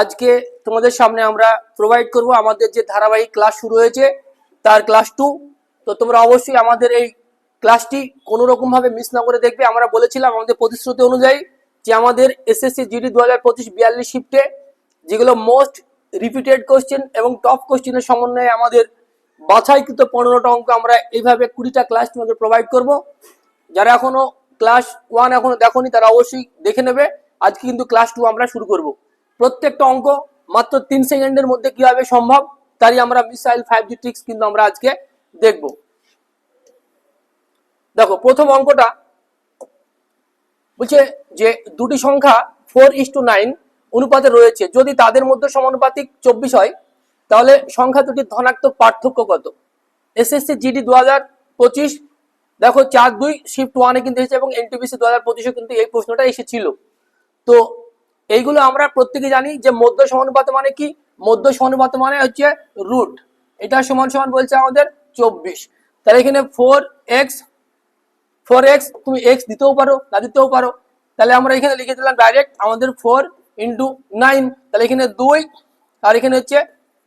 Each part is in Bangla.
আজকে তোমাদের সামনে আমরা প্রোভাইড করব। আমাদের যে ধারাবাহিক ক্লাস শুরু হয়েছে, তার ক্লাস টু তো তোমরা অবশ্যই আমাদের এই ক্লাসটি কোনো রকম ভাবে মিস না করে দেখবে। আমরা বলেছিলাম আমাদের প্রতিশ্রুতি অনুযায়ী যে আমাদের এসএসসি জিডি দু হাজার পঁচিশ বিয়াল্লিশ শিফটে যেগুলো মোস্ট রিপিটেড কোশ্চেন এবং টপ কোশ্চেনের সমন্বয়ে আমাদের বাছাইকৃত পনেরোটা অঙ্ক আমরা এইভাবে কুড়িটা ক্লাস তোমাদের প্রোভাইড করব। যারা এখনও ক্লাস ওয়ান এখনও দেখোনি, তারা অবশ্যই দেখে নেবে। আজকে কিন্তু ক্লাস টু আমরা শুরু করব। প্রত্যেকটা অঙ্ক মাত্র তিন সেকেন্ডের মধ্যে কীভাবে সম্ভব, তারই আমরা মিসাইল ফাইভ জি ট্রিক্স কিন্তু আমরা আজকে দেখব। দেখো, প্রথম অঙ্কটা বলছে যে দুটি সংখ্যা ফোর ইস টু নাইন অনুপাতে রয়েছে। যদি তাদের মধ্যে সমানুপাতিক চব্বিশ হয়, তাহলে সংখ্যা দুটির ধনাত্মক পার্থক্য কত? এসএসসি জিডি দু হাজার পঁচিশ, দেখো চার দুই শিফট ওয়ানে কিন্তু এসেছে এবং এনটিপিসি দু হাজার পঁচিশে কিন্তু এই প্রশ্নটা এসেছিল। তো এইগুলো আমরা প্রত্যেকে জানি যে মধ্য সমানুপাত মানে কি? মধ্য সমানুপাত মানে হচ্ছে রুট এটা সমান সমান বলছে আমাদের চব্বিশ। তাহলে এখানে ফোর এক্স ফোর এক্স তুমি এক্স দিতেও পারো, না দিতেও পারো। তাহলে আমরা এখানে লিখে দিলাম ডাইরেক্ট আমাদের ফোর ইন্টু নাইন তাহলে এখানে দুই, আর এখানে হচ্ছে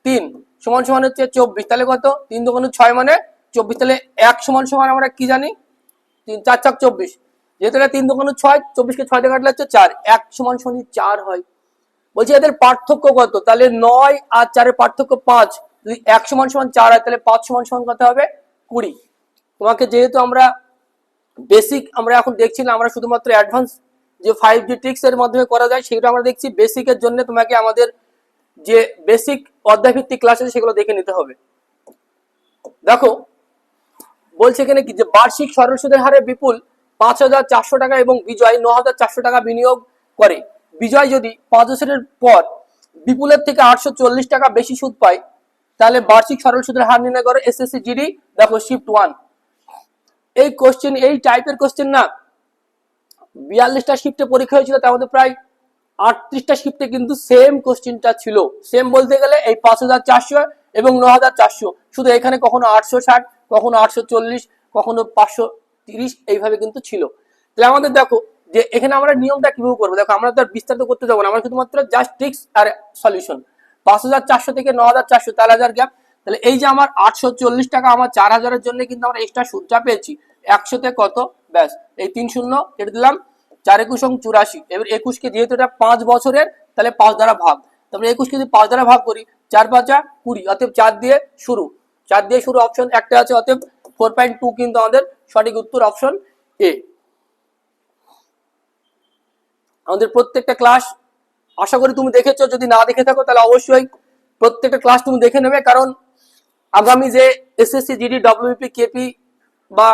তিন। সমান সমান হচ্ছে চব্বিশ। তাহলে কত? তিন দুগুণ ছয় মানে চব্বিশ। তাহলে এক সমান সমান আমরা কি জানি? তিন, চার চার, চব্বিশ। যেহেতু তিন দুগুণ ছয়, চব্বিশকে ছয় দিয়ে কাটলে হচ্ছে চার, এক সমান সমান চার হয়। বলছি এদের পার্থক্য কত? তাহলে নয় আর চারের পার্থক্য পাঁচ। যদি এক সমান সমান চার হয়, তাহলে পাঁচ সমান সমান কত হবে? কুড়ি। তোমাকে যেহেতু আমরা বেসিক আমরা এখন দেখছি না, আমরা শুধুমাত্র অ্যাডভান্স যে ফাইভ জি ট্রিক্স এর মাধ্যমে করা যায়, সেগুলো আমরা দেখছি বেসিকের জন্য তোমাকে আমাদের যে বেসিক অধ্যায়ভিত্তিক ক্লাস আছে, সেগুলো দেখে নিতে হবে। দেখো, বলছে এখানে কি যে বার্ষিক সরল সুদের হারে বিপুল পাঁচ হাজার চারশো টাকা এবং বিজয় ন হাজার চারশো টাকা বিনিয়োগ করে। বিজয় যদি পাঁচ বছরের পর বিপুলের থেকে আটশো চল্লিশ টাকা বেশি সুদ পায়, তাহলে বার্ষিক সরল সুদের হার নির্ণয় করো এসএসসি জিডি দেখো শিফট ওয়ান এই কোশ্চেন এই টাইপের কোশ্চেন না, বিয়াল্লিশটা শিফটে পরীক্ষা হয়েছিল, তার মধ্যে প্রায় আটত্রিশটা শিফটে কিন্তু সেম কোশ্চেনটা ছিল। সেম বলতে গেলে এই পাঁচ হাজার চারশো এবং ন হাজার চারশো। শুধু এখানে কখনো আটশো ষাট, কখনো আটশো চল্লিশ, কখনো পাঁচশো তিরিশ এইভাবে কিন্তু ছিল। তাহলে আমাদের দেখো যে এখানে আমরা নিয়মটা কীভাবে করব? দেখো আমরা তো বিস্তারিত করতে যাব না, আমরা শুধুমাত্র জাস্ট ট্রিক্স আর সলিউশন পাঁচ হাজার চারশো থেকে ন হাজার চারশো চার হাজার গ্যাপ তাহলে এই যে আমার আটশো চল্লিশ টাকা, আমার চার হাজারের জন্য কিন্তু আমরা এক্সট্রা সুদটা পেয়েছি। একশোতে কত? ব্যাস, এই তিন শূন্য কেটে দিলাম। চার একুশ এবং চুরাশি। এবার একুশকে যেহেতু এটা পাঁচ বছরের, তাহলে পাঁচ দ্বারা ভাগ। তারপরে একুশকে যদি পাঁচ দ্বারা ভাগ করি, চার পাঁচা কুড়ি, অতএব চার দিয়ে শুরু। চার দিয়ে শুরু অপশন একটা আছে, অতএব ফোর পয়েন্ট টু কিন্তু আমাদের সঠিক উত্তর অপশন এ আমাদের প্রত্যেকটা ক্লাস আশা করি তুমি দেখেছ, যদি না দেখে থাকো, তাহলে অবশ্যই প্রত্যেকটা ক্লাস তুমি দেখে নেবে, কারণ আগামী যে এসএসসি জিডি ডব্লিউপি কেপি বা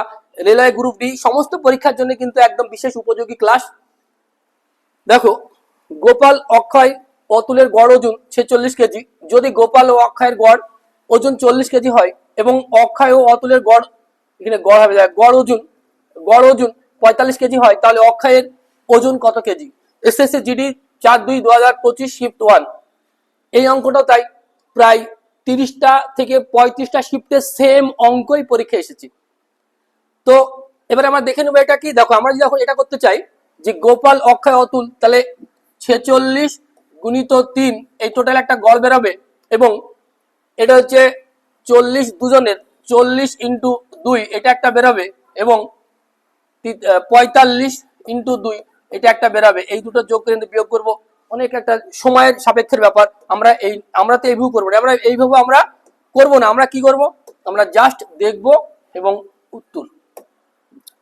রেলওয়ে গ্রুপ ডি সমস্ত পরীক্ষার জন্য কিন্তু একদম বিশেষ উপযোগী ক্লাস দেখো, গোপাল অক্ষয় অতুলের গড় ওজন ছেচল্লিশ কেজি। যদি গোপাল ও অক্ষয়ের গড় ওজন চল্লিশ কেজি হয় এবং অক্ষয় ও অতুলের গড়, এখানে গড় হবে গড় ওজন গড় ওজন পঁয়তাল্লিশ কেজি হয়, তাহলে অক্ষয়ের ওজন কত কেজি? এসএসসি জিডি চার দুই দু হাজার পঁচিশ শিফট ওয়ান এই অঙ্কটাও তাই, প্রায় তিরিশটা থেকে পঁয়ত্রিশটা শিফটে সেম অঙ্কই পরীক্ষা এসেছে। তো এবার আমরা দেখে নেব এটা কি? দেখো, আমরা যদি এটা করতে চাই, যে গোপাল, অক্ষয়, অতুল, তাহলে ছেচল্লিশ গুণিত তিন, এই টোটাল একটা গড় বেরোবে এবং এটা হচ্ছে চল্লিশ দুজনের, চল্লিশ ইন্টু দুই, এটা একটা বেরোবে এবং পঁয়তাল্লিশ ইন্টু দুই, এটা একটা বেরাবে। এই দুটো যোগ করে বিয়োগ করব। অনেক একটা সময়ের সাপেক্ষের ব্যাপার। আমরা এই, আমরা তো এইভাবে করব আমরা এইভাবে আমরা করব না। আমরা কি করব? আমরা জাস্ট দেখব এবং উত্তর।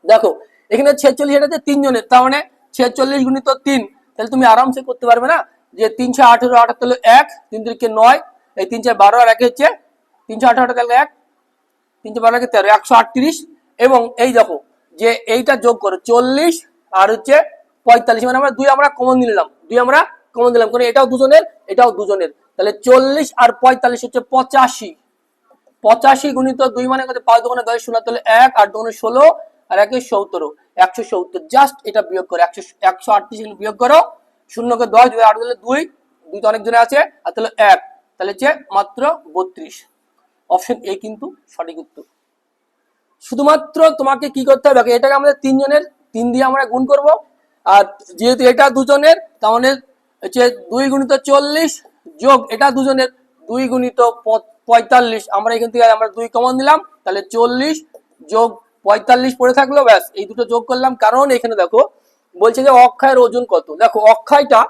দেখো, এখানে ছেচল্লিশ এটাতে তিনজনের, তার মানে ছেচল্লিশ গুণিত তিন, তাহলে তুমি আরামসে করতে পারবে না যে তিনশো আঠেরো আঠাত্তর এক, তিন তিরিকে নয় এই তিন চার বারো আর একে হচ্ছে তিনশো আঠারো তাহলে এক তিনশো বারো তেরো, একশো আটত্রিশ। এবং এই দেখো যে এইটা যোগ করো, চল্লিশ আর হচ্ছে পঁয়তাল্লিশ। মানে আমরা দুই আমরা কমন নিলাম। দুই আমরা কমন দিলাম। কারণ এটাও দুজনের এটাও দুজনের। তাহলে চল্লিশ আর পঁয়তাল্লিশ হচ্ছে পঁচাশি। পঁচাশি গুণিত দুই মানে কত? পাঁচ দোকানে দশ শূন্য তাহলে এক আর দোকানে ষোলো আর একে সত্তর। একশো সত্তর জাস্ট এটা বিয়োগ করো। একশো একশো আটত্রিশ বিয়োগ করো। শূন্যকে দশ দুই আট দিলে দুই। দুই তো অনেক জনে আছে, আর তাহলে এক। তাহলে হচ্ছে মাত্র বত্রিশ। অপশন এ কিন্তু সঠিক উত্তর। শুধুমাত্র তোমাকে কি করতে হবে? এটাকে আমাদের তিনজনের, তিন দিয়ে আমরা গুণ করব। আর যেহেতু এটা দুজনের তাহলে হচ্ছে দুই গুণিত চল্লিশ যোগ এটা দুজনের, দুই গুণিত পঁয়তাল্লিশ। আমরা এখান থেকে আমরা দুই কমন দিলাম, তাহলে চল্লিশ যোগ পঁয়তাল্লিশ পড়ে থাকল, ব্যাস, এই দুটো যোগ করলাম। কারণ এখানে দেখো, বলছে যে অক্ষয়ের ওজন কত? দেখো, অক্ষয়টা,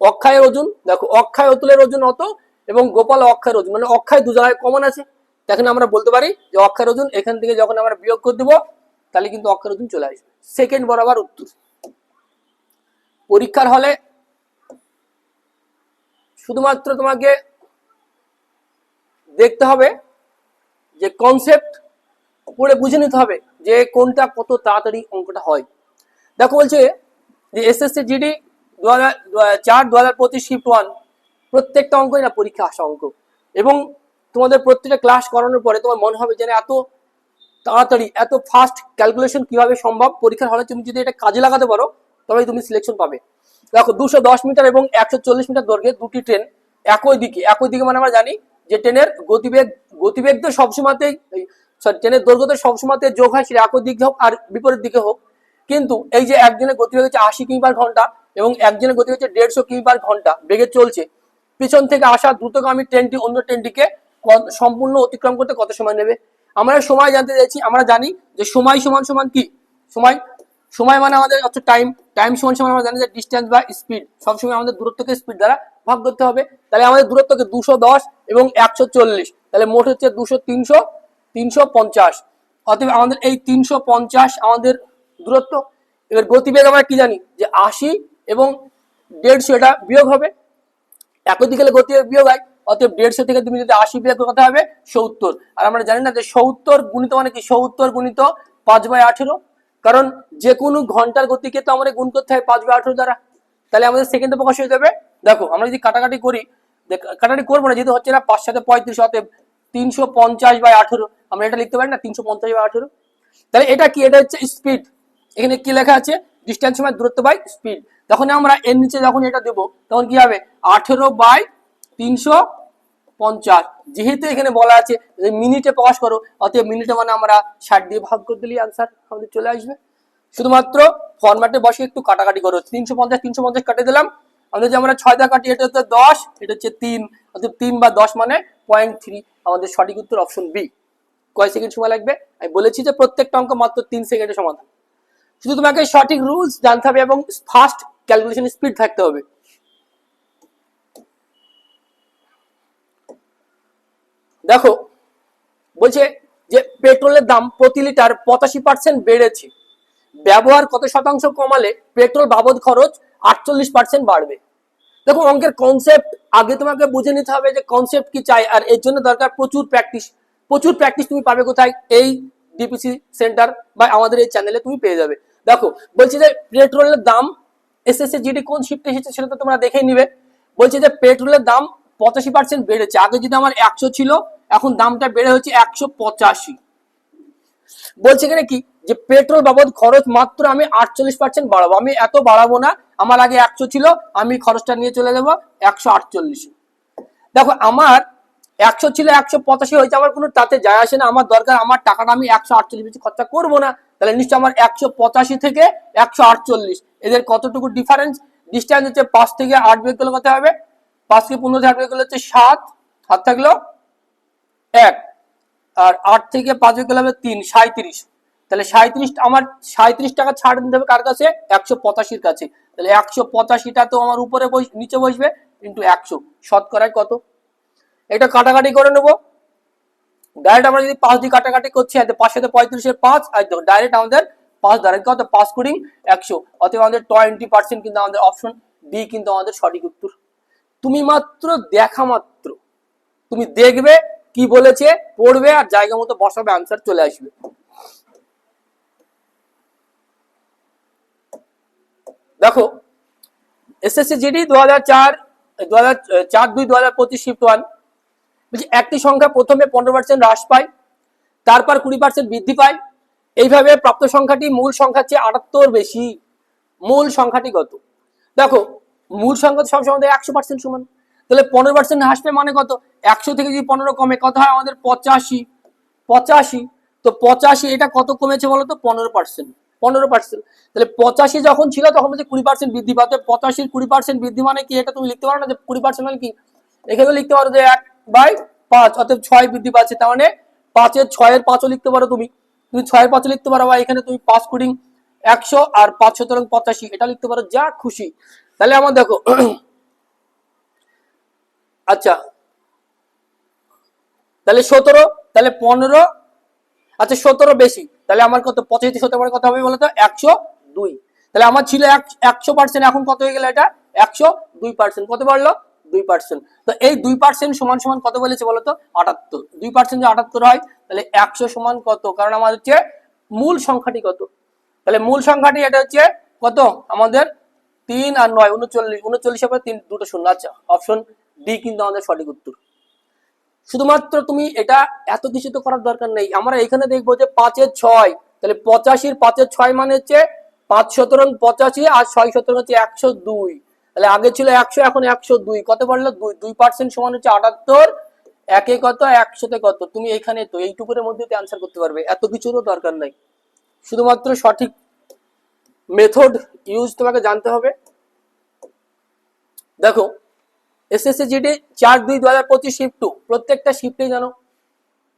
অক্ষয়ের ওজন, দেখো, অক্ষয় অতুলের ওজন অত এবং গোপাল অক্ষয়ের ওজন মানে অক্ষয় দু জায়গায় কমন আছে। তখন আমরা বলতে পারি যে অক্ষয়ের ওজন এখান থেকে যখন আমরা বিয়োগ করে দেবো, তাহলে কিন্তু অক্ষয়ের ওজন চলে আসবে। সেকেন্ড বরাবর উত্তর। পরীক্ষার হলে শুধুমাত্র তোমাকে দেখতে হবে যে কনসেপ্ট পড়ে বুঝে নিতে হবে যে কোনটা কত তাড়াতাড়ি অঙ্কটা হয়। দেখো বলছে যে এসএসসি জিডি দু হাজার চার দু হাজার পঁচিশ শিফট ওয়ান প্রত্যেকটা অঙ্কই না পরীক্ষা আসা অঙ্ক। এবং তোমাদের প্রত্যেকটা ক্লাস করানোর পরে তোমার মনে হবে যে না এত তাড়াতাড়ি, এত ফাস্ট ক্যালকুলেশন কীভাবে সম্ভব? পরীক্ষার হলে তুমি যদি এটা কাজে লাগাতে পারো, তবেই তুমি সিলেকশন পাবে। দেখো, দুশো দশ মিটার এবং একশো চল্লিশ মিটার দৈর্ঘ্যে দুটি ট্রেন একই দিকে। একই দিকে মানে আমরা জানি যে ট্রেনের গতিবেগ গতিবেগ তো সবসময়তেই সরি ট্রেনের দৈর্ঘ্য তো সবসময়তে যোগ হয়, সেটা একই দিকে হোক আর বিপরীত দিকে হোক। কিন্তু এই যে একজনের গতিবেগ হচ্ছে আশি কিমি পার ঘণ্টা এবং একজনের গতি হচ্ছে দেড়শো কিমি পার ঘণ্টা, বেগে চলছে। পিছন থেকে আসা দ্রুতগামী ট্রেনটি অন্য ট্রেনটিকে সম্পূর্ণ অতিক্রম করতে কত সময় নেবে? আমরা সময় জানতে চাইছি, আমরা জানি যে সময় সমান সমান কি? সময় সময় মানে আমাদের হচ্ছে টাইম টাইম সমান সমান আমরা জানি যে ডিস্টেন্স বা স্পিড সবসময় আমাদের দূরত্বকে স্পিড দ্বারা ভাগ করতে হবে। তাহলে আমাদের দূরত্বকে দুশো দশ এবং একশো চল্লিশ। তাহলে মোট হচ্ছে দুশো তিনশো তিনশো পঞ্চাশ। অতএব আমাদের এই তিনশো পঞ্চাশ আমাদের দূরত্ব। এবার গতিবেগ আমরা কি জানি? যে আশি এবং দেড়শো এটা বিয়োগ হবে। একই দিকে গতি বিয়োগ হয়, অতএব দেড়শো থেকে তুমি যদি আশি বিয়োগ করতে হবে? সত্তর। আর আমরা জানি না যে সত্তর গুণিত মানে কি? সত্তর গুণিত পাঁচ বাই আঠেরো। কারণ যে কোনো ঘণ্টার গতিকে তো আমাদের গুণ করতে হয় পাঁচ বাই আঠেরো দ্বারা। তাহলে আমাদের সেকেন্ডে প্রকাশ হয়ে যাবে। দেখো, আমরা যদি কাটাকাটি করি কাটাকাটি করব না, যেহেতু হচ্ছে না পাঁচ সাথে পঁয়ত্রিশ, অতএব তিনশো পঞ্চাশ বাই আঠেরো। আমরা এটা লিখতে পারি না, তিনশো পঞ্চাশ বাই আঠেরো। তাহলে এটা কি? এটা হচ্ছে স্পিড এখানে কি লেখা আছে? ডিস্টেন্স সময় দূরত্ব বাই স্পিড তখন আমরা এর নিচে যখন এটা দেবো, তখন কি হবে? আঠেরো বাই তিনশো পঞ্চাশ। যেহেতু এখানে বলা আছে যে মিনিটে প্রকাশ করো, অতএব মিনিটে মানে আমরা ষাট দিয়ে ভাগ করে দিলেই আনসার আমাদের চলে আসবে। শুধুমাত্র ফরম্যাটে বসে একটু কাটাকাটি করো। তিনশো পঞ্চাশ তিনশো পঞ্চাশ কাটে দিলাম। আমাদের যে আমরা ছয় দা কাটি এটা হচ্ছে দশ, এটা হচ্ছে তিন। অর্থাৎ তিন বা দশ মানে পয়েন্ট থ্রি আমাদের সঠিক উত্তর অপশন বি কয় সেকেন্ড সময় লাগবে? আমি বলেছি যে প্রত্যেকটা অঙ্ক মাত্র তিন সেকেন্ডের সমাধান। শুধু তোমাকে সঠিক রুলস জানতে হবে এবং ফাস্ট ক্যালকুলেশন স্পিড থাকতে হবে। দেখো, বলছে যে পেট্রোলের দাম প্রতি লিটার পঁচাশি পার্সেন্ট বেড়েছে। ব্যবহার কত শতাংশ কমালে পেট্রোল বাবদ খরচ আটচল্লিশ পার্সেন্ট বাড়বে। দেখো, অঙ্কের কনসেপ্ট আগে তোমাকে বুঝে নিতে হবে যে কনসেপ্ট কি চাই, আর এর জন্য দরকার প্রচুর প্র্যাকটিস প্রচুর প্র্যাকটিস তুমি পাবে কোথায়? এই ডিপিসি সেন্টার বা আমাদের এই চ্যানেলে তুমি পেয়ে যাবে। দেখো, বলছি যে পেট্রোলের দাম এসএসসি জিডি কোন শিফটে এসেছে সেটা তো তোমরা দেখেই নিবে। বলছে যে পেট্রোলের দাম পঁচাশি পার্সেন্ট বেড়েছে। আগে যদি আমার একশো ছিল, এখন দামটা বেড়ে হচ্ছে একশো পঁচাশি। বলছে এখানে কি? যে পেট্রোল বাবদ খরচ মাত্র আমি আটচল্লিশ পার্সেন্ট বাড়াবো। আমি এত বাড়াবো না, আমার আগে একশো ছিল, আমি খরচটা নিয়ে চলে যাব একশো আটচল্লিশ। দেখো, আমার একশো ছিল, একশো পঁচাশি হয়েছে আমার কোনো তাতে যায় আসে না। আমার দরকার, আমার টাকাটা আমি একশো আটচল্লিশ বেশি খরচা করব না। তাহলে নিশ্চয় আমার একশো পঁচাশি থেকে একশো আটচল্লিশ। এদের কতটুকু ডিফারেন্স ডিস্টেন্স হচ্ছে পাঁচ থেকে আট বের করলে কত হবে? পাঁচ থেকে পনেরো থেকে আট করলে হচ্ছে সাত। হাত থাকল এক। আর আট থেকে পাঁচ বের করলে হবে তিন সাঁত্রিশ তাহলে সাঁত্রিশ আমার সাঁত্রিশ টাকা ছাড় দিতে হবে কার কাছে? একশো পঁচাশির কাছে। তাহলে একশো পঁচাশিটা তো আমার উপরে বস, নিচে বসবে, কিন্তু একশো। শতকরায় কত? এটা কাটাকাটি করে নেব। ডাইরেক্ট আমরা যদি পাঁচ দিয়ে কাটাকাটি করছি, আর পাঁচ সাথে পঁয়ত্রিশের পাঁচ, আর ডাইরেক্ট আমাদের পাঁচ ডাইরেক্ট কত? পাঁচ কুড়ি একশো। অতএব আমাদের টোয়েন্টি পার্সেন্ট কিন্তু আমাদের অপশন ডি কিন্তু আমাদের সঠিক উত্তর। তুমি মাত্র দেখা মাত্র। তুমি দেখবে কি বলেছে, পড়বে, আর জায়গা মতো বসাবে আনসার চলে আসবে। দেখো এসএসসি জিডি দু হাজার চার দু হাজার চার দুই দু হাজার পঁচিশ শিফট ওয়ান একটি সংখ্যা প্রথমে পনেরো পার্সেন্ট হ্রাস পায়, তারপর কুড়ি পার্সেন্ট বৃদ্ধি পায়। এইভাবে প্রাপ্ত সংখ্যাটি মূল সংখ্যার চেয়ে আটাত্তর বেশি, মূল সংখ্যাটি কত? দেখো, মূল সংখ্যা সবসময় একশো পার্সেন্ট সমান। তাহলে পনেরো পার্সেন্ট হ্রাস পায় মানে কত? একশো থেকে যদি পনেরো কমে কত হয় আমাদের পঁচাশি পঁচাশি, তো পঁচাশি এটা কত কমেছে বলো তো? পনেরো পার্সেন্ট পনেরো পার্সেন্ট তাহলে পঁচাশি যখন ছিল তখন বলছে কুড়ি পার্সেন্ট বৃদ্ধি পাতে পঁচাশির কুড়ি পার্সেন্ট বৃদ্ধি মানে কি? এটা তুমি লিখতে পারো না যে কুড়ি পার্সেন্ট মানে কি? এখানে লিখতে পারো যে এক বাই পাঁচ অর্থাৎ ছয় বৃদ্ধি পাচ্ছে। তার মানে পাঁচের ছয়ের পাঁচও লিখতে পারো তুমি। তুমি ছয়ের পাঁচও লিখতে পারো বা এখানে তুমি পাঁচ কুড়ি একশো আর পাঁচ সুতরাং পঁচাশি, এটা লিখতে পারো যা খুশি। তাহলে আমার দেখো আচ্ছা। তাহলে সতেরো, তাহলে পনেরো আচ্ছা সতেরো বেশি। তাহলে আমার কত? পঁচাশি মানে কত হবে বলতো একশো দুই। তাহলে আমার ছিল একশো পার্সেন্ট এখন কত হয়ে গেল এটা? একশো দুই পার্সেন্ট কত বাড়লো? দুই পার্সেন্ট তো এই দুই পার্সেন্ট সমান সমান কত বলেছে বলতো? আটাত্তর। দুই পার্সেন্ট যে আটাত্তর হয়, তাহলে একশো সমান কত? কারণ আমাদের হচ্ছে মূল সংখ্যাটি কত? তাহলে মূল সংখ্যাটি এটা হচ্ছে কত? আমাদের তিন আর নয়, উনচল্লিশ। উনচল্লিশের পরে তিন, দুটো শূন্য। আচ্ছা অপশন ডি কিন্তু আমাদের সঠিক উত্তর। শুধুমাত্র তুমি এটা এত কিছু তো করার দরকার নেই। আমরা এখানে দেখব যে পাঁচের ছয়। তাহলে পঁচাশির পাঁচের ছয় মানে হচ্ছে পাঁচ সতেরং পঁচাশি আর ছয় সতেরং হচ্ছে একশো দুই। তাহলে আগে ছিল একশো, এখন একশো দুই। কত পারল দুই দুই পার্সেন্ট সমান হচ্ছে আটাত্তর। একে কত? একশোতে কত? তুমি এখানে তো এইটুকুর মধ্যে অ্যান্সার করতে পারবে। এত কিছুরও দরকার নাই। শুধুমাত্র সঠিক মেথড ইউজ তোমাকে জানতে হবে। দেখো এসএসসি জিডি চার দুই দু হাজার পঁচিশ শিফট টু প্রত্যেকটা শিফটে জানো,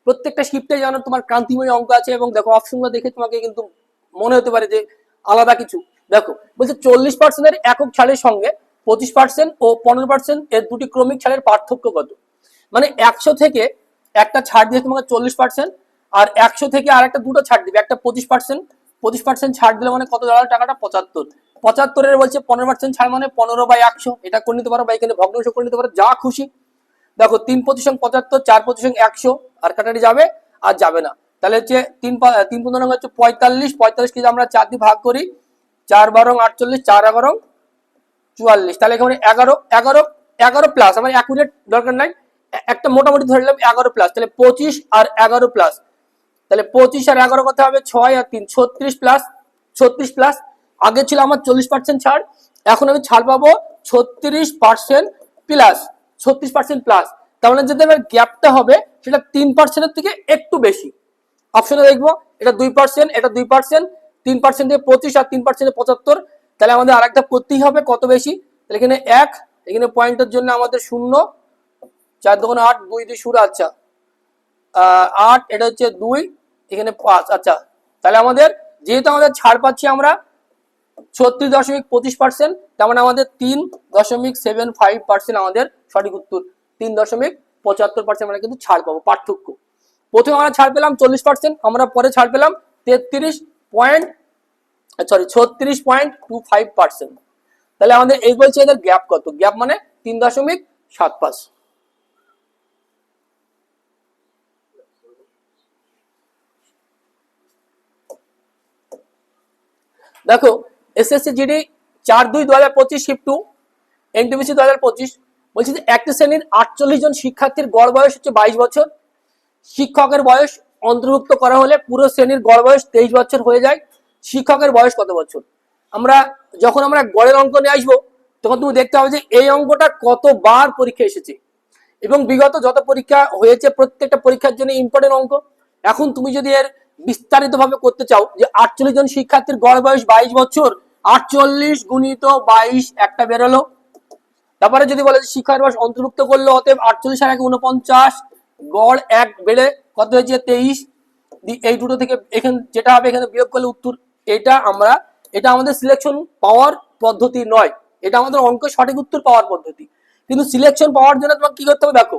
প্রত্যেকটা শিফটে জানো তোমার ক্রান্তিময় অঙ্ক আছে এবং দেখো অপশনগুলো দেখে তোমাকে কিন্তু মনে হতে পারে যে আলাদা কিছু। দেখো, বলছে চল্লিশ পার্সেন্টের একক ছাড়ের সঙ্গে পঁচিশ পার্সেন্ট ও পনেরো পার্সেন্ট এর দুটি ক্রমিক ছাড়ের পার্থক্য কত? মানে একশো থেকে একটা ছাড় দিয়ে তোমাকে চল্লিশ পার্সেন্ট আর একশো থেকে আর একটা দুটো ছাড় দিবে, একটা পঁচিশ পার্সেন্ট পঁচিশ পার্সেন্ট ছাড় দিলে মানে কত দাঁড়াল? টাকাটা পঁচাত্তর। পঁচাত্তরের বলছে পনেরো পার্সেন্ট ছাড় মানে পনেরো বাই একশো। এটা করে নিতে পারো বা এখানে ভগ্নাংশ করে নিতে পারো, যা খুশি। দেখো, তিন প্রতিশত পঁচাত্তর, চার প্রতিশত একশো, আর কাটাটি যাবে আর যাবে না। তাহলে হচ্ছে তিন তিন পনেরো হচ্ছে পঁয়তাল্লিশ। পঁয়তাল্লিশ কেজি আমরা চার দিয়ে ভাগ করি, চার বারং আটচল্লিশ, চার এগারো চুয়াল্লিশ। তাহলে এখানে এগারো এগারো এগারো প্লাস আমার অ্যাকুরেট দরকার নাই। একটা মোটামুটি ধরে নিলাম এগারো প্লাস তাহলে পঁচিশ আর এগারো প্লাস তাহলে পঁচিশ আর এগারো কথা হবে? ছয় আর তিন, ছত্রিশ প্লাস ছত্রিশ প্লাস আগে ছিল আমার চল্লিশ পার্সেন্ট ছাড়, এখন আমি ছাড় পাবো ছত্রিশ পার্সেন্ট প্লাস ছত্রিশ পার্সেন্ট প্লাস মানে যদি আমার গ্যাপটা হবে, সেটা তিন পার্সেন্টের থেকে একটু বেশি। অপশনে দেখব, এটা দুই পার্সেন্ট এটা দুই পার্সেন্ট তিন পার্সেন্ট দিয়ে পঁচিশ আর তিন পার্সেন্টে পঁচাত্তর। তাহলে আমাদের আরেকটা করতেই হবে, কত বেশি? তাহলে এখানে এক, এখানে পয়েন্টের জন্য আমাদের শূন্য। চার দোকানে আট, দুই দুই শুরু আচ্ছা। আট, এটা হচ্ছে দুই, এখানে পাঁচ আচ্ছা। তাহলে আমাদের, যেহেতু আমাদের ছাড় পাচ্ছি আমরা ছত্রিশ দশমিক পঁচিশ পার্সেন্ট, তার মানে আমাদের তিন দশমিক সেভেন ফাইভ পার্সেন্ট আমাদের সঠিক উত্তর। তিন দশমিক পঁচাত্তর পার্সেন্ট আমরা কিন্তু ছাড় পাবো, পার্থক্য। প্রথমে আমরা ছাড় পেলাম চল্লিশ পার্সেন্ট, আমরা পরে ছাড় পেলাম তেত্রিশ পয়েন্ট সরি ছত্রিশ পয়েন্ট টু ফাইভ পার্সেন্ট। তাহলে আমাদের এই বলছে এদের গ্যাপ কত? গ্যাপ মানে তিন দশমিক সাত পাঁচ। দেখো এসএসসি জিডি চার দুই দু হাজার পঁচিশ শিফট টু এনটিপিসি দু হাজার পঁচিশ, বলছি যে একটি শ্রেণির আটচল্লিশ জন শিক্ষার্থীর গড় বয়স হচ্ছে বাইশ বছর। শিক্ষকের বয়স অন্তর্ভুক্ত করা হলে পুরো শ্রেণির গড় বয়স তেইশ বছর হয়ে যায়। শিক্ষকের বয়স কত বছর? আমরা যখন আমরা গড়ের অঙ্ক নিয়ে আসব, তখন তুমি দেখতে হবে যে এই অঙ্কটা কতবার পরীক্ষা এসেছে। এবং বিগত যত পরীক্ষা হয়েছে, প্রত্যেকটা পরীক্ষার জন্য ইম্পর্টেন্ট অঙ্ক। এখন তুমি যদি এর বিস্তারিত ভাবে করতে চাও, যে আটচল্লিশ জন শিক্ষার্থীর গড় বয়স বাইশ বছর, আটচল্লিশ গুণিত বাইশ একটা বেরোলো। তারপরে যদি বলে শিক্ষার বয়স অন্তর্ভুক্ত করল, অতএব আটচল্লিশ আর এক উনপঞ্চাশ গড় এক বেড়ে কত হয়েছে? তেইশ। এই দুটো থেকে এখানে যেটা হবে এখানে বিয়োগ করলে উত্তর। এটা আমরা, এটা আমাদের সিলেকশন পাওয়ার পদ্ধতি নয়। এটা আমাদের অঙ্ক সঠিক উত্তর পাওয়ার পদ্ধতি। কিন্তু সিলেকশন পাওয়ার জন্য তোমাকে কি করতে হবে? দেখো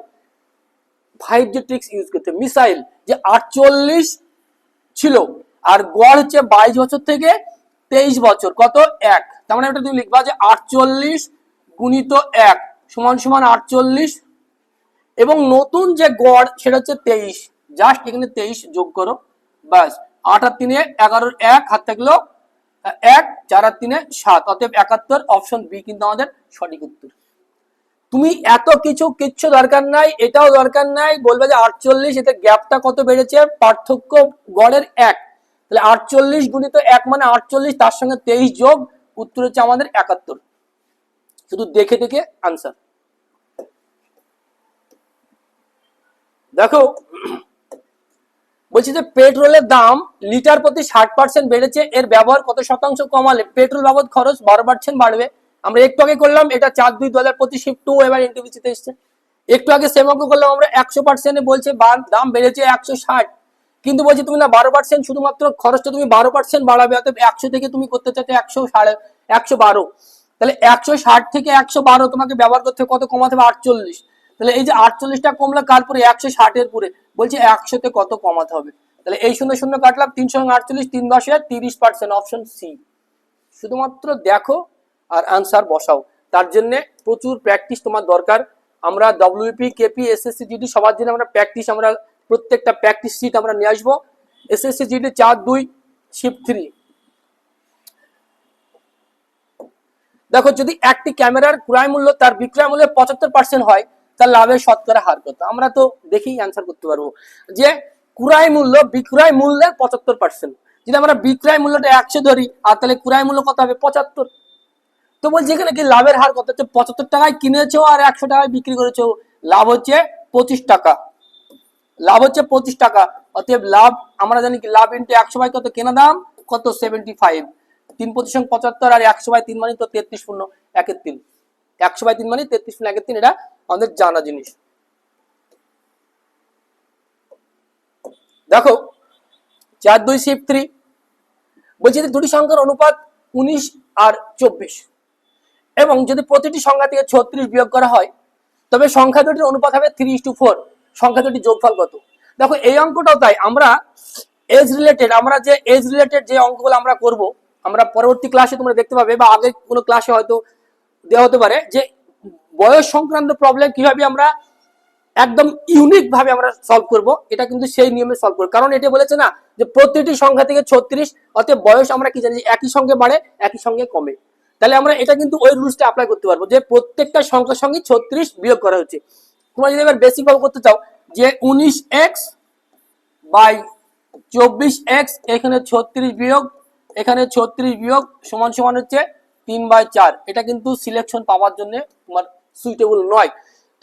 ফাইভ জি ট্রিক্স ইউজ করতে মিসাইল যে আটচল্লিশ ছিল, আর গড় হচ্ছে বাইশ বছর থেকে তেইশ বছর। কত? এক। তার মানে এটা তুমি লিখবা যে আটচল্লিশ গুণিত এক সমান সমান আটচল্লিশ। এবং নতুন যে গড়, সেটা হচ্ছে তেইশ। জাস্ট এখানে তেইশ যোগ করো। ব্যাস। আট আর তিনে এগারোর এক, হাত থাকল এক, চার আর তিনে সাত। অতএব একাত্তর অপশন বি কিন্তু আমাদের সঠিক উত্তর। তুমি এত কিছু কিচ্ছু দরকার নাই, এটাও দরকার নাই, বলবে যে আটচল্লিশ, এতে গ্যাপটা কত বেড়েছে? পার্থক্য গড়ের এক। তাহলে আটচল্লিশ গুণিত এক মানে আটচল্লিশ, তার সঙ্গে তেইশ যোগ, উত্তর হচ্ছে আমাদের একাত্তর। শুধু দেখে দেখে আনসার দেখো বলছি যে পেট্রোলের দাম লিটার প্রতি ষাট পার্সেন্ট বেড়েছে, এর ব্যবহার কত শতাংশ কমালে? পেট্রোল বাবদ খরচ বারো পার্সেন্ট বাড়বে। আমরা একটু আগে করলাম, এটা চার দুই হাজার পঁচিশ শিফট টু এবার এনটিভিসিতে এসছে। একটু আগে সেম অঙ্ক করলাম, আমরা একশো পার্সেন্টে বলছে দাম বেড়েছে একশো ষাট। কিন্তু বলছি তুমি না বারো পার্সেন্ট শুধুমাত্র খরচটা তুমি বারো পার্সেন্ট বাড়াবে অর্থাৎ একশো থেকে তুমি করতে চাচ্ছ একশো সাড়ে, একশো বারো। তাহলে একশো ষাট থেকে একশো বারো তোমাকে ব্যবহার করতে কত কমাতে হবে? আটচল্লিশ। তাহলে এই যে আটচল্লিশটা কমলো কার পরে? একশো ষাটের পুরে। বলছে একশোতে কত কমাতে হবে? তাহলে এই শূন্য শূন্য কাটলাম, তিনশো আটচল্লিশ, তিন দশে তিরিশ পার্সেন্ট অপশন সি শুধুমাত্র দেখো আর আনসার বসাও। তার জন্যে প্রচুর প্র্যাকটিস তোমার দরকার। আমরা ডব্লিউপি কেপি এসএসসি জিডি সবার জন্য আমরা প্র্যাকটিস আমরা প্রত্যেকটা প্র্যাকটিস সিট আমরা নিয়ে আসব। এসএসসি জিডি চার, দুই শিফট থ্রি দেখো যদি একটি ক্যামেরার ক্রয় মূল্য তার বিক্রয় মূল্যের পঁচাত্তর পার্সেন্ট হয় তার লাভের শতকরা হার কত? আমরা তো দেখেই অ্যান্সার করতে পারব। যে ক্রয় মূল্য বিক্রয় মূল্যের পঁচাত্তর পার্সেন্ট যদি আমরা বিক্রয় মূল্যটা একশো ধরি, আর তাহলে ক্রয় মূল্য কত হবে? পঁচাত্তর। তো বলছি, এখানে কি লাভের হার কত হচ্ছে? পঁচাত্তর টাকায় কিনেছো আর একশো টাকায় বিক্রি করেছ। লাভ হচ্ছে পঁচিশ টাকা। লাভ হচ্ছে পঁচিশ টাকা। অতএব লাভ, আমরা জানি কি, লাভ ইন্টু একশো বাই কত? কেনা দাম কত? সেভেন্টি ফাইভ তিন পঁচিশ পঁচাত্তর আর একশো বাই তিন মানে তো তেত্রিশ শূন্য একের তিন। একশো বাই তিন মানে তেত্রিশ শূন্য একের তিন, এটা আমাদের জানা জিনিস। দেখো, চার দুই শিফট থ্রি, বলছি দুটি সংখ্যার অনুপাত উনিশ আর চব্বিশ। এবং যদি প্রতিটি সংখ্যা থেকে ছত্রিশ বিয়োগ করা হয়, তবে সংখ্যা দুটির অনুপাত হবে থ্রি টু ফোর সংখ্যা দুটির যোগফল কত? দেখো, এই অঙ্কটাও তাই, আমরা এজ রিলেটেড আমরা যে এজ রিলেটেড যে অঙ্কগুলো আমরা করব, আমরা পরবর্তী ক্লাসে তোমরা দেখতে পাবে, বা আগে কোনো ক্লাসে হয়তো দেওয়া হতে পারে যে বয়স সংক্রান্ত প্রবলেম কীভাবে আমরা একদম ইউনিক ভাবে আমরা সলভ করব, এটা কিন্তু সেই নিয়মে সলভ করব। কারণ এটা বলেছে না যে প্রতিটি সংখ্যা থেকে ছত্রিশ, অতএব বয়স আমরা কি জানি একই সঙ্গে বাড়ে, একই সঙ্গে কমে। তাহলে আমরা এটা কিন্তু ওই রুলসটা অ্যাপ্লাই করতে পারব যে প্রত্যেকটা সংখ্যার সঙ্গে ছত্রিশ বিয়োগ করা হচ্ছে। তোমরা যদি এবার বেসিক ভাবে করতে চাও, যে উনিশ এক্স বাই চব্বিশ এক্স এখানে ছত্রিশ বিয়োগ, এখানে ছত্রিশ বিয়োগ, সমান সমান হচ্ছে তিন বাই চার। এটা কিন্তু সিলেকশন পাওয়ার জন্য তোমার সুইটেবল নয়।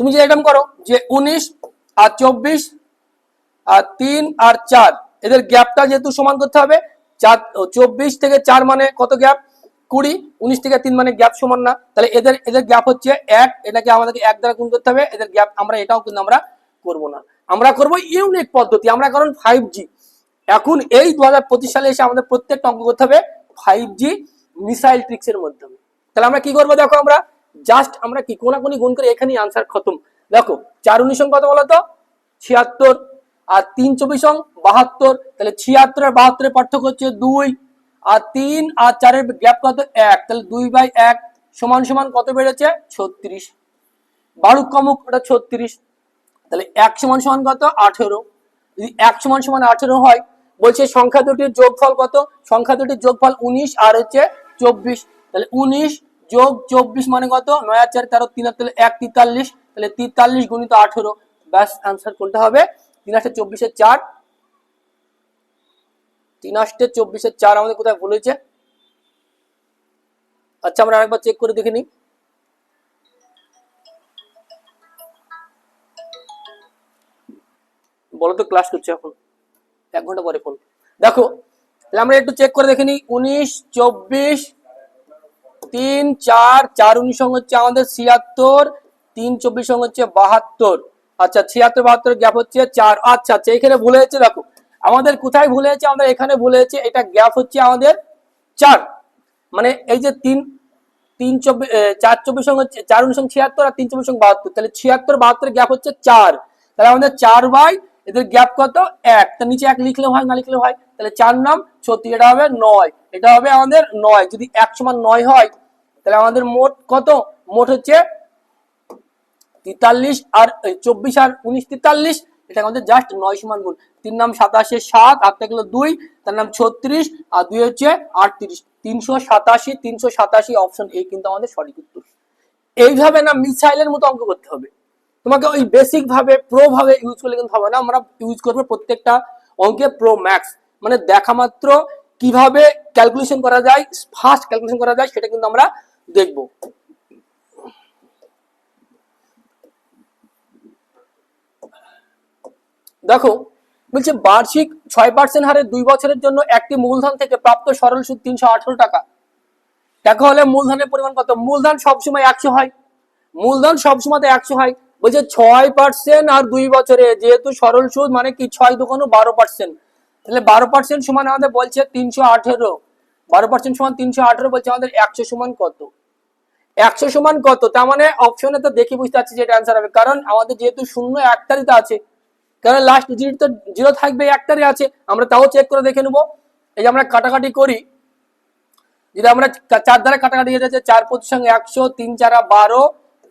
তুমি যে এরকম করো, যে উনিশ আর চব্বিশ আর তিন আর চার, এদের গ্যাপটা যেহেতু সমান করতে হবে, চার চব্বিশ থেকে চার মানে কত গ্যাপ কুড়ি, উনিশ থেকে তিন মানে গ্যাপ সমান না। তাহলে এদের এদের গ্যাপ হচ্ছে এক, এটাকে আমাদেরকে এক দ্বারা গুণ করতে হবে, এদের গ্যাপ আমরা এটাও কিন্তু আমরা করব না। আমরা করব ইউনিক পদ্ধতি, আমরা কারণ ফাইভ জি এখন এই দু হাজার পঁচিশ সালে এসে আমাদের প্রত্যেকটা অঙ্ক করতে হবে ফাইভ জি মিসাইল ট্রিক্সের মাধ্যমে। তাহলে আমরা কি করব দেখো আমরা? জাস্ট আমরা কি কোনাকুনি গুণ করে এখানেই আনসার খতম। দেখো, চার উনিশ কত বলো তো ছিয়াত্তর। আর তিন চব্বিশ বাহাত্তর। তাহলে ছিয়াত্তর আর বাহাত্তরের পার্থক্য হচ্ছে দুই। আর তিন আর চারের গ্যাপ কত? এক। তাহলে দুই বাই এক সমান সমান কত বেড়েছে? ছত্রিশ। বারুক কমুক, ওটা ছত্রিশ। তাহলে এক সমান সমান কত? আঠেরো। যদি এক সমান সমান আঠেরো হয়, বলছে সংখ্যা দুটির যোগফল কত? সংখ্যা দুটির যোগফল উনিশ আর হচ্ছে চব্বিশ। তাহলে উনিশ যোগ চব্বিশ মানে কত? নয় আর চার, তেরো, তিন আর তাহলে এক, তেতাল্লিশ। তাহলে তেতাল্লিশ গুণিত আঠেরো। ব্যাস আনসার কোনটা হবে। তিন আসতে চব্বিশের চার। তিন আসতে চব্বিশের চার আমাদের কোথায় হয়েছে? আচ্ছা আমরা আরেকবার চেক করে দেখে নিই। বলো তো ক্লাস করছে এখন। এক ঘণ্টা পরে ফোন দেখো, তাহলে আমরা একটু চেক করে দেখে নিই। উনিশ, চব্বিশ তিন, চার চার উনিশ হচ্ছে আমাদের ছিয়াত্তর, তিন, চব্বিশ হচ্ছে বাহাত্তর। আচ্ছা ছিয়াত্তর, বাহাত্তর গ্যাপ হচ্ছে চার। আচ্ছা আচ্ছা এখানে ভুল হয়েছে, দেখো। আমাদের কোথায় ভুল হয়েছে? আমাদের এখানে ভুল হয়েছে, এটা গ্যাপ হচ্ছে আমাদের চার। মানে এই যে তিন তিন চব্বিশ চার চব্বিশ চার উনিশ ছিয়াত্তর আর তিন, চব্বিশ বাহাত্তর। তাহলে ছিয়াত্তর, বাহাত্তর গ্যাপ হচ্ছে চার। তাহলে আমাদের চার বাই এদের গ্যাপ কত? এক। তার নিচে এক লিখলেও হয়, না লিখলেও হয়? তাহলে চার নাম, ছত্রিশ, এটা হবে নয়। এটা হবে আমাদের নয়। যদি এক সমান নয় হয়, তাহলে আমাদের মোট কত? মোট হচ্ছে তেতাল্লিশ আর চব্বিশ আর উনিশ, তেতাল্লিশ। এটা আমাদের জাস্ট নয় সমান গুণ। তিন নাম সাতাশে সাত আর থাকল দুই। তার নাম ছত্রিশ, আর দুই হচ্ছে আটত্রিশ। তিনশো সাতাশি তিনশো সাতাশি অপশন এ কিন্তু আমাদের সঠিক উত্তর। এইভাবে না মিসাইলের মতো অঙ্ক করতে হবে। তোমাকে ওই বেসিক ভাবে প্রো ভাবে ইউজ করলে কিন্তু হবে না। আমরা ইউজ করব প্রত্যেকটা অঙ্কে প্রো ম্যাক্স মানে দেখা মাত্র কীভাবে ক্যালকুলেশন করা যায় ফাস্ট ক্যালকুলেশন করা যায়, সেটা কিন্তু আমরা দেখব। দেখো, বলছে বার্ষিক ছয় পার্সেন্ট হারে দুই বছরের জন্য একটি মূলধন থেকে প্রাপ্ত সরল সুদ তিনশো আঠারো টাকা। টাকা হলে মূলধনের পরিমাণ কত? মূলধন সবসময় একশো হয়। মূলধন সবসময় একশো হয়। বলছে ছয় পার্সেন্ট আর দুই বছরে, যেহেতু সরল সুদ মানে কি ছয় দোকানো বারো পার্সেন্ট তাহলে বারো পার্সেন্ট সমান আমাদের বলছে তিনশো আঠেরো। বারো পার্সেন্ট সমান তিনশো আঠেরো বলছে আমাদের একশো সমান কত? একশো সমান কত? তার মানে অপশনে তো দেখে বুঝতে পারছি যে এটা অ্যান্সার হবে। কারণ আমাদের যেহেতু শূন্য একটারই তো আছে, কারণ লাস্ট ডিজিট তো জিরো থাকবে, এক একটারই আছে, আমরা তাও চেক করে দেখে নেব। এই যে আমরা কাটাকাটি করি, যদি আমরা চার দ্বারা কাটাকাটি হচ্ছে চার পঁচিশ সঙ্গে একশো, তিন চারা বারো,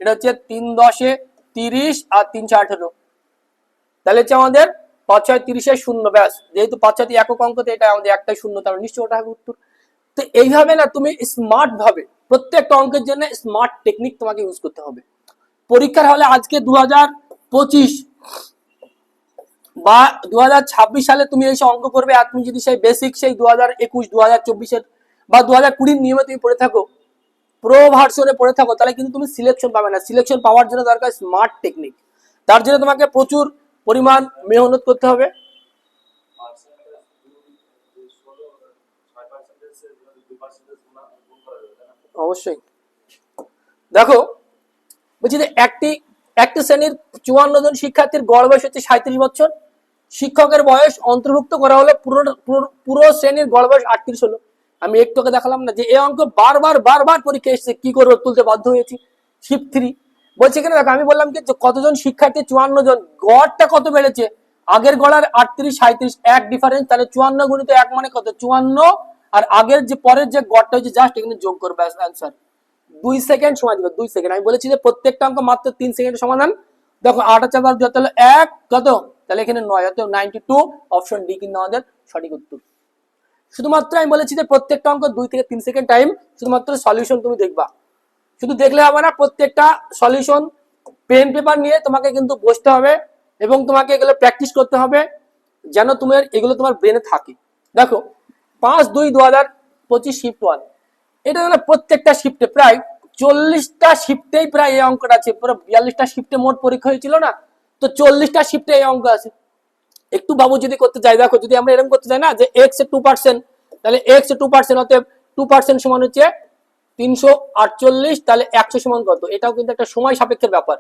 এটা হচ্ছে তিন দশে তিরিশ আর তিন চার আঠেরো। তাহলে হচ্ছে আমাদের পাঁচ ছয় তিরিশে শূন্য, ব্যাস। যেহেতু পাঁচ ছয় একক অঙ্ক, তো এটা আমাদের একটাই শূন্য তাহলে নিশ্চয়ই ওটা হবে উত্তর। তো এইভাবে না, তুমি স্মার্ট ভাবে, প্রত্যেকটা অঙ্কের জন্য স্মার্ট টেকনিক তোমাকে ইউজ করতে হবে। পরীক্ষার হলে আজকে দু পঁচিশ বা দু হাজার ছাব্বিশ সালে তুমি এসে অঙ্ক করবে, আর তুমি যদি সেই বেসিক সেই দু হাজার একুশ দু হাজার চব্বিশের বা দু হাজার কুড়ির নিয়মে তুমি পড়ে থাকো প্রো ভার্সনে পড়ে থাকো, তাহলে কিন্তু তুমি সিলেকশন পাবে না। সিলেকশন পাওয়ার জন্য দরকার স্মার্ট টেকনিক তার জন্য তোমাকে প্রচুর পরিমাণ মেহনত করতে হবে। অবশ্যই। দেখো, বলছি যে একটি একটি শ্রেণির চুয়ান্ন জন শিক্ষার্থীর গড় বয়স হচ্ছে সাঁত্রিশ বছর। শিক্ষকের বয়স অন্তর্ভুক্ত করা হলে পুরো, পুরো- শ্রেণির গড় বয়স আটত্রিশ হলো। আমি একটু আগে দেখালাম না যে এই অঙ্ক বারবার বারবার পরীক্ষা এসেছে, কি করব তুলতে বাধ্য হয়েছি। শিফট থ্রি বলছি এখানে দেখো, আমি বললাম যে কতজন শিক্ষার্থী চুয়ান্ন জন, গড়টা কত বেড়েছে? আগের গড়ার আটত্রিশ সাঁত্রিশ এক ডিফারেন্স তাহলে চুয়ান্ন গুণিত এক মানে কত? চুয়ান্ন। আর আগের যে, পরের যে গড়টা হচ্ছে জাস্ট এখানে যোগ করবে অ্যান্সার দুই সেকেন্ড সময় দিবে, দুই সেকেন্ড আমি বলেছি যে প্রত্যেকটা অঙ্ক মাত্র তিন সেকেন্ডের সমাধান। দেখো, আট চার যত এক, কত? তাহলে এখানে নয় অত নাইনটি টু অপশন ডি কিন্তু আমাদের সঠিক উত্তর। শুধুমাত্র আমি বলেছি যে প্রত্যেকটা অঙ্ক দুই থেকে তিন সেকেন্ড টাইম, শুধুমাত্র সলিউশন তুমি দেখবা। শুধু দেখলে হবে না, প্রত্যেকটা সলিউশন পেন পেপার নিয়ে তোমাকে কিন্তু বসতে হবে এবং তোমাকে এগুলো প্র্যাকটিস করতে হবে যেন তোমার, এগুলো তোমার ব্রেনে থাকে। দেখো, পাঁচ দুই দু হাজার পঁচিশ শিফট ওয়ান, এটা হলো প্রত্যেকটা শিফটে প্রায় চল্লিশটা শিফটেই প্রায় এই অঙ্কটা আছে। পুরো বিয়াল্লিশটা শিফটে মোট পরীক্ষা হয়েছিল না? তো চল্লিশটা শিফটে এই অঙ্ক আছে। একটু বাবু যদি করতে চাই দেখো যদি আমরা এরকম করতে চাই না, যে এক্স টু পার্সেন্ট তাহলে এক্স টু পার্সেন্ট অতএব টু পার্সেন্ট সমান হচ্ছে তিনশো আটচল্লিশ, তাহলে একশো সমান কত? এটাও কিন্তু একটা সময় সাপেক্ষের ব্যাপার।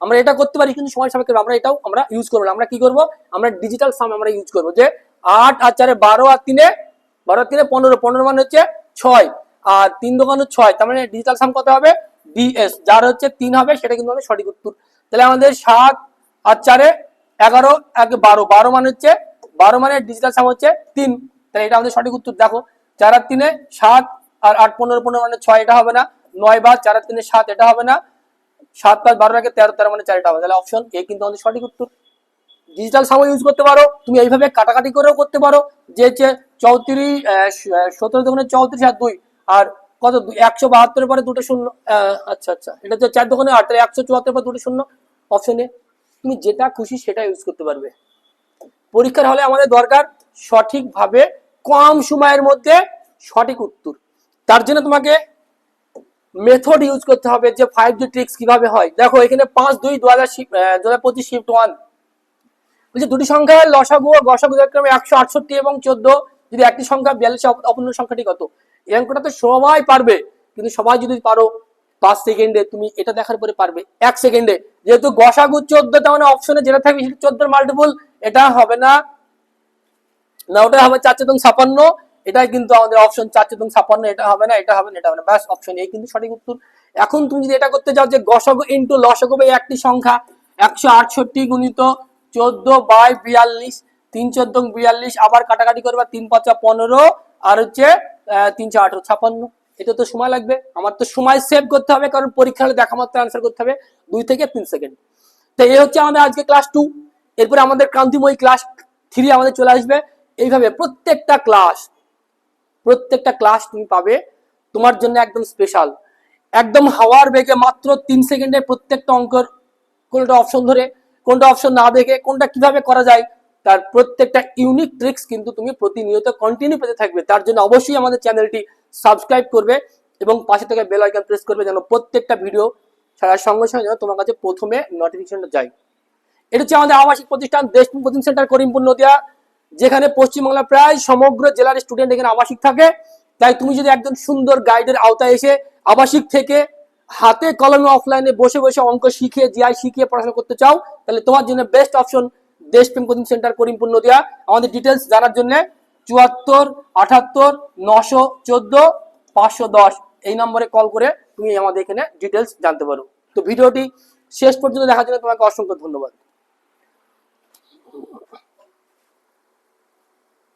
আমরা এটা করতে পারি কিন্তু সময় সাপেক্ষের, আমরা এটাও আমরা ইউজ করব আমরা কি করব? আমরা ডিজিটাল সাম আমরা ইউজ করব যে আট আর চারে বারো আর তিনে, বারো আর তিনে পনেরো পনেরো মানে হচ্ছে ছয়, আর তিন দোকান ছয়, তার মানে ডিজিটাল সাম কত হবে? ডিএস যার হচ্ছে তিন হবে, সেটা কিন্তু আমাদের সঠিক উত্তর। তাহলে আমাদের সাত আর চারে এগারো এক বারো। বারো মানে হচ্ছে, বারো মানে ডিজিটাল সাম হচ্ছে তিন। তাহলে এটা আমাদের সঠিক উত্তর, দেখো। চার আর তিনে সাত আর আট পনেরো পনেরো মানে ছয়, এটা হবে না। নয় বার চার আর তিনে সাত, এটা হবে না। সাত পাঁচ বারো আগে তেরো তেরো মানে চারটা হবে। তাহলে অপশন এ কিন্তু আমাদের সঠিক উত্তর। ডিজিটাল সময় ইউজ করতে পারো। তুমি এইভাবে কাটাকাটি করেও করতে পারো। যে হচ্ছে চৌত্রিশ সতেরো দোকানে চৌত্রিশ আর দুই। আর কত? একশো বাহাত্তরের পরে দুটো শূন্য আচ্ছা আচ্ছা। এটা হচ্ছে চার দোকানে আট একশো চুয়াত্তর পরে দুটো শূন্য। অপশনে তুমি যেটা খুশি সেটা ইউজ করতে পারবে। পরীক্ষার হলে আমাদের দরকার সঠিকভাবে কম সময়ের মধ্যে সঠিক উত্তর। তার জন্য তোমাকে মেথড ইউজ করতে হবে যে ফাইভ জি ট্রিক্স কীভাবে হয়। দেখো, এখানে পাঁচ দুই দু হাজার দু হাজার পঁচিশ শিফট ওয়ান বলছে দুটি সংখ্যার লসাগু ও গসাগু যথাক্রমে একশো আটষট্টি এবং চোদ্দ। যদি একটি সংখ্যা বিয়াল্লিশ অপূর্ণ সংখ্যাটি কত? এই অঙ্কটা তো সবাই পারবে, কিন্তু সবাই যদি পারো, পাঁচ সেকেন্ডে তুমি এটা দেখার পরে পারবে। এক সেকেন্ডে যেহেতু গসাগু চোদ্দ তার মানে অপশনে যেটা থাকবে সেটা চোদ্দোর মাল্টিপুল এটা হবে না। না ওটা হবে চার চেতন ছাপান্ন এটাই কিন্তু আমাদের অপশন চার চেতন ছাপান্ন এটা হবে না এটা হবে না এটা হবে না। ব্যাস অপশন এই কিন্তু সঠিক উত্তর। এখন তুমি যদি এটা করতে চাও যে গসগ ইন্টু লসগ এই একটি সংখ্যা একশো আটষট্টি গুণিত চোদ্দ বাই বিয়াল্লিশ তিন চোদ্দ বিয়াল্লিশ আবার কাটাকাটি করবে তিন পাঁচা পনেরো আর হচ্ছে আহ, তিন চার আঠারো ছাপান্ন। এটা তো সময় লাগবে। আমার তো সময় সেভ করতে হবে, কারণ পরীক্ষা হলে দেখা মাত্র আনসার করতে হবে দুই থেকে তিন সেকেন্ড তো এই হচ্ছে আমাদের আজকে ক্লাস টু এরপরে আমাদের ক্রান্তিময়ী ক্লাস থ্রি আমাদের চলে আসবে। এইভাবে প্রত্যেকটা ক্লাস প্রত্যেকটা ক্লাস তুমি পাবে তোমার জন্য একদম স্পেশাল একদম হাওয়ার বেগে মাত্র তিন সেকেন্ডে প্রত্যেকটা অঙ্কের কোনটা অপশন ধরে, কোনটা অপশন না দেখে, কোনটা কীভাবে করা যায়, তার প্রত্যেকটা ইউনিক ট্রিক্স কিন্তু তুমি প্রতিনিয়ত কন্টিনিউ পেতে থাকবে। তার জন্য অবশ্যই আমাদের চ্যানেলটি সাবস্ক্রাইব করবে এবং পাশে থেকে বেল আইকন প্রেস করবে যেন প্রত্যেকটা ভিডিও ছাড়ার সঙ্গে সঙ্গে যেন তোমার কাছে প্রথমে নোটিফিকেশনটা যায়। এটা হচ্ছে আমাদের আবাসিক প্রতিষ্ঠান দেশপ্রেম কোচিং সেন্টার করিমপুর নদিয়া, যেখানে পশ্চিমবাংলা প্রায় সমগ্র জেলার স্টুডেন্ট এখানে আবাসিক থাকে। তাই তুমি যদি একজন সুন্দর গাইডের আওতায় এসে আবাসিক থেকে হাতে কলমে অফলাইনে বসে বসে অঙ্ক শিখে জিআই শিখিয়ে পড়াশোনা করতে চাও, তাহলে তোমার জন্য best option Deshprem coaching centre Karimpur Nadia. আমাদের ডিটেলস জানার জন্য চুয়াত্তর আটাত্তর নশো, চোদ্দ, পাঁচশো দশ। এই নম্বরে কল করে তুমি আমাদের এখানে ডিটেলস জানতে পারো। তো ভিডিওটি শেষ পর্যন্ত দেখার জন্য তোমাকে অসংখ্য ধন্যবাদ।